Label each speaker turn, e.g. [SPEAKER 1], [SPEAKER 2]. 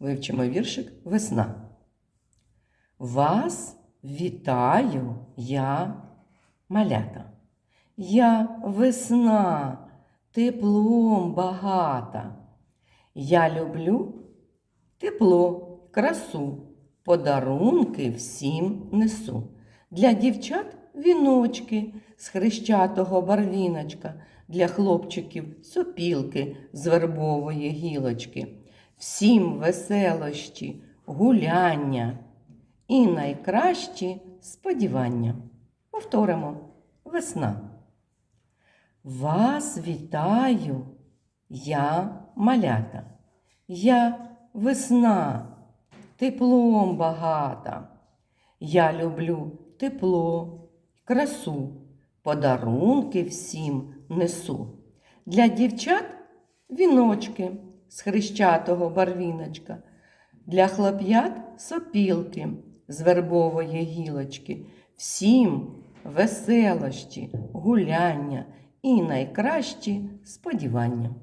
[SPEAKER 1] Вивчимо віршик Весна. Вас вітаю я, малята. Я весна, теплом багата. Я люблю тепло, красу, подарунки всім несу. Для дівчат віночки з хрещатого барвіночка, для хлопчиків сопілки з вербової гілочки. Всім веселощі, гуляння і найкращі сподівання. Повторимо весна. Вас вітаю, я малята. Я весна, теплом багата. Я люблю тепло, красу, подарунки всім несу. Для дівчат віночки з хрещатого барвіночка, для хлоп'ят сопілки з вербової гілочки. Всім веселощі, гуляння і найкращі сподівання.